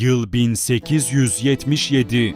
Yıl 1877.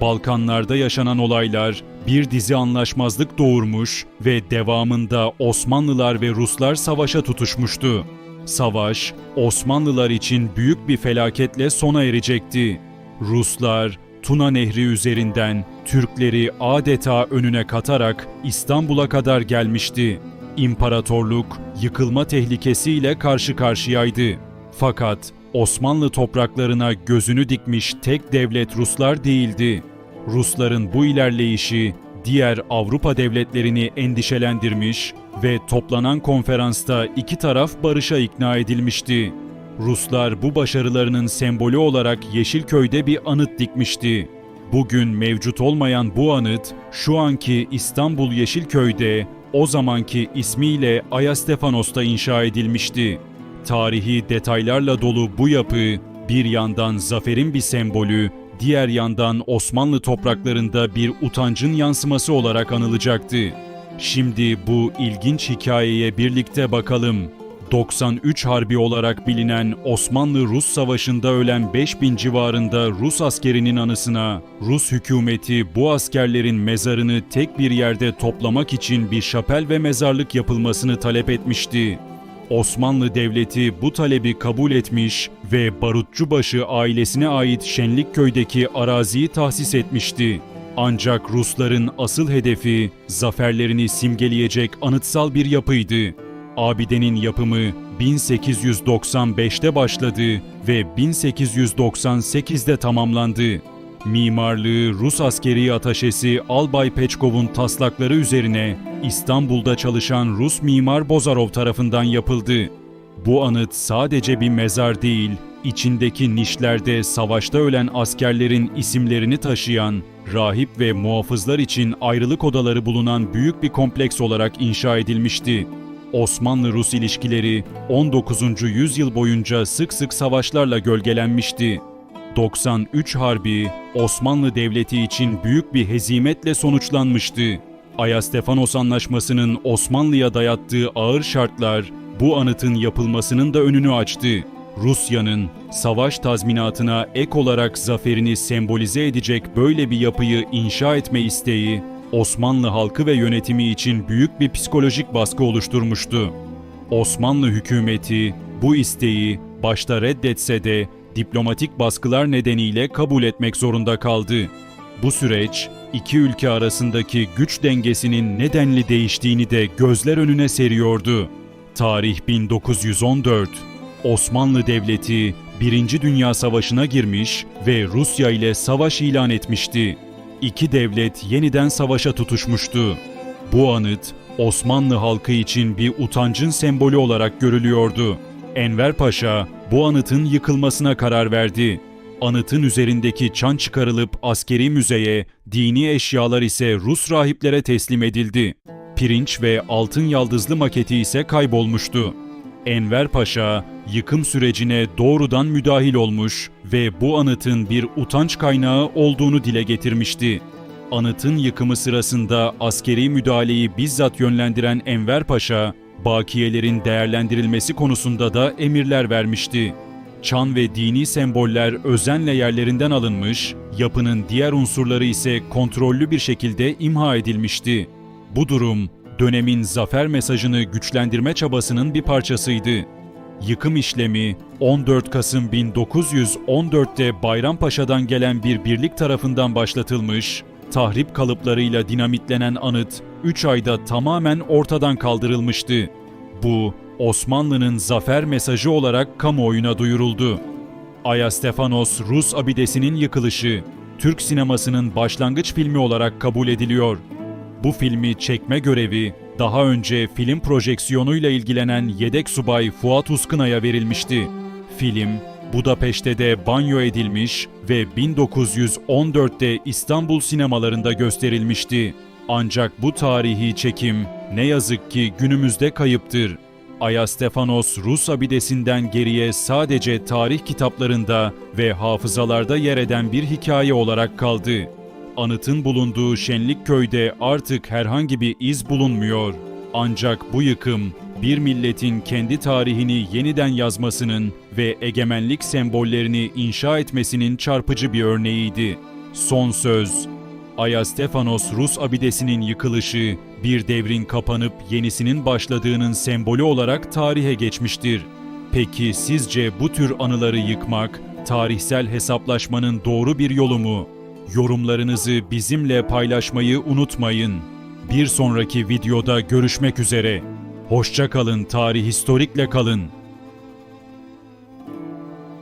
Balkanlarda yaşanan olaylar bir dizi anlaşmazlık doğurmuş ve devamında Osmanlılar ve Ruslar savaşa tutuşmuştu. Savaş, Osmanlılar için büyük bir felaketle sona erecekti. Ruslar, Tuna Nehri üzerinden Türkleri adeta önüne katarak İstanbul'a kadar gelmişti. İmparatorluk yıkılma tehlikesiyle karşı karşıyaydı. Fakat Osmanlı topraklarına gözünü dikmiş tek devlet Ruslar değildi. Rusların bu ilerleyişi diğer Avrupa devletlerini endişelendirmiş ve toplanan konferansta iki taraf barışa ikna edilmişti. Ruslar bu başarılarının sembolü olarak Yeşilköy'de bir anıt dikmişti. Bugün mevcut olmayan bu anıt şu anki İstanbul Yeşilköy'de o zamanki ismiyle Ayastefanos'ta inşa edilmişti. Tarihi detaylarla dolu bu yapı bir yandan zaferin bir sembolü, diğer yandan Osmanlı topraklarında bir utancın yansıması olarak anılacaktı. Şimdi bu ilginç hikayeye birlikte bakalım. 93 Harbi olarak bilinen Osmanlı-Rus Savaşı'nda ölen 5000 civarında Rus askerinin anısına Rus hükümeti bu askerlerin mezarını tek bir yerde toplamak için bir şapel ve mezarlık yapılmasını talep etmişti. Osmanlı Devleti bu talebi kabul etmiş ve Barutçubaşı ailesine ait Şenlikköy'deki araziyi tahsis etmişti. Ancak Rusların asıl hedefi zaferlerini simgeleyecek anıtsal bir yapıydı. Abidenin yapımı 1895'te başladı ve 1898'de tamamlandı. Mimarlığı Rus askeri ataşesi Albay Peçkov'un taslakları üzerine İstanbul'da çalışan Rus mimar Bozarov tarafından yapıldı. Bu anıt sadece bir mezar değil, içindeki nişlerde savaşta ölen askerlerin isimlerini taşıyan, rahip ve muhafızlar için ayrılık odaları bulunan büyük bir kompleks olarak inşa edilmişti. Osmanlı-Rus ilişkileri 19. yüzyıl boyunca sık sık savaşlarla gölgelenmişti. 93 Harbi Osmanlı Devleti için büyük bir hezimetle sonuçlanmıştı. Ayastefanos Anlaşması'nın Osmanlı'ya dayattığı ağır şartlar bu anıtın yapılmasının da önünü açtı. Rusya'nın savaş tazminatına ek olarak zaferini sembolize edecek böyle bir yapıyı inşa etme isteği Osmanlı halkı ve yönetimi için büyük bir psikolojik baskı oluşturmuştu. Osmanlı hükümeti bu isteği başta reddetse de diplomatik baskılar nedeniyle kabul etmek zorunda kaldı. Bu süreç iki ülke arasındaki güç dengesinin nedenli değiştiğini de gözler önüne seriyordu. Tarih 1914. Osmanlı Devleti 1. Dünya Savaşı'na girmiş ve Rusya ile savaş ilan etmişti. İki devlet yeniden savaşa tutuşmuştu. Bu anıt Osmanlı halkı için bir utancın sembolü olarak görülüyordu. Enver Paşa bu anıtın yıkılmasına karar verdi. Anıtın üzerindeki çan çıkarılıp askeri müzeye, dini eşyalar ise Rus rahiplere teslim edildi. Pirinç ve altın yaldızlı maketi ise kaybolmuştu. Enver Paşa yıkım sürecine doğrudan müdahil olmuş ve bu anıtın bir utanç kaynağı olduğunu dile getirmişti. Anıtın yıkımı sırasında askeri müdahaleyi bizzat yönlendiren Enver Paşa, bakiyelerin değerlendirilmesi konusunda da emirler vermişti. Çan ve dini semboller özenle yerlerinden alınmış, yapının diğer unsurları ise kontrollü bir şekilde imha edilmişti. Bu durum dönemin zafer mesajını güçlendirme çabasının bir parçasıydı. Yıkım işlemi 14 Kasım 1914'te Bayrampaşa'dan gelen bir birlik tarafından başlatılmış, tahrip kalıplarıyla dinamitlenen anıt 3 ayda tamamen ortadan kaldırılmıştı. Bu Osmanlı'nın zafer mesajı olarak kamuoyuna duyuruldu. Ayastefanos Rus abidesinin yıkılışı Türk sinemasının başlangıç filmi olarak kabul ediliyor. Bu filmi çekme görevi daha önce film projeksiyonuyla ilgilenen yedek subay Fuat Uskınay'a verilmişti. Film Budapeşte de banyo edilmiş ve 1914'te İstanbul sinemalarında gösterilmişti. Ancak bu tarihi çekim ne yazık ki günümüzde kayıptır. Ayastefanos Rus abidesinden geriye sadece tarih kitaplarında ve hafızalarda yer eden bir hikaye olarak kaldı. Anıtın bulunduğu Şenlikköy'de artık herhangi bir iz bulunmuyor. Ancak bu yıkım bir milletin kendi tarihini yeniden yazmasının ve egemenlik sembollerini inşa etmesinin çarpıcı bir örneğiydi. Son söz Ayastefanos Rus abidesinin yıkılışı, bir devrin kapanıp yenisinin başladığının sembolü olarak tarihe geçmiştir. Peki sizce bu tür anıları yıkmak, tarihsel hesaplaşmanın doğru bir yolu mu? Yorumlarınızı bizimle paylaşmayı unutmayın. Bir sonraki videoda görüşmek üzere. Hoşça kalın, tarih historikle kalın.